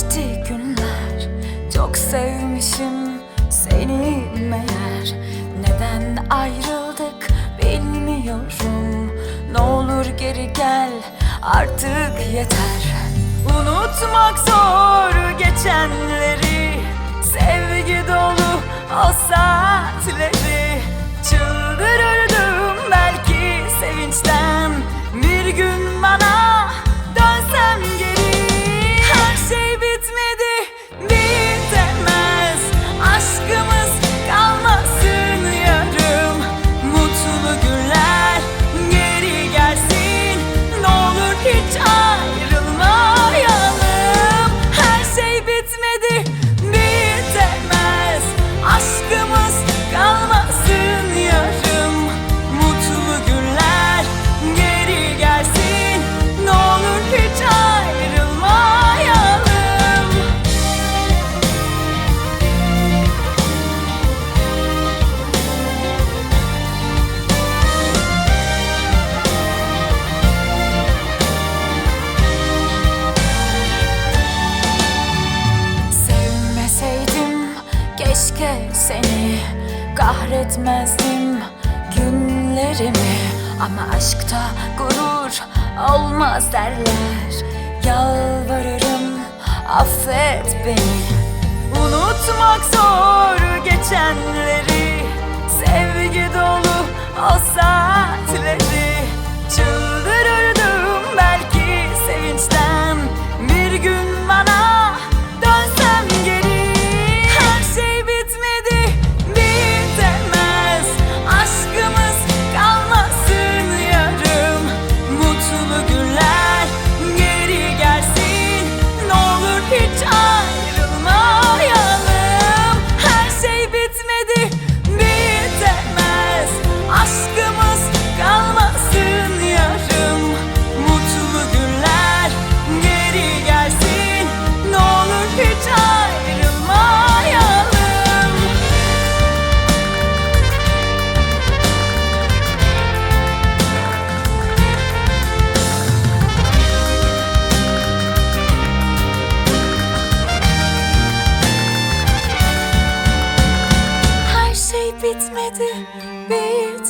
geçti günler. Çok sevmişim seni meğer. Neden ayrıldık bilmiyorum. Ne olur geri gel artık yeter. Unutmak zor geçenleri. Sevgi dolu o Aşkımız kahretmezdim günlerimi. Ama aşkta gurur olmaz derler. Yalvarırım affet beni. Unutmak zor geçenleri. Sevgi dolu o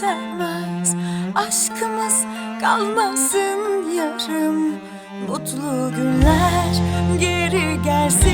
bitemez Aşkımız kalmasın yarım. Mutlu günler geri gelsin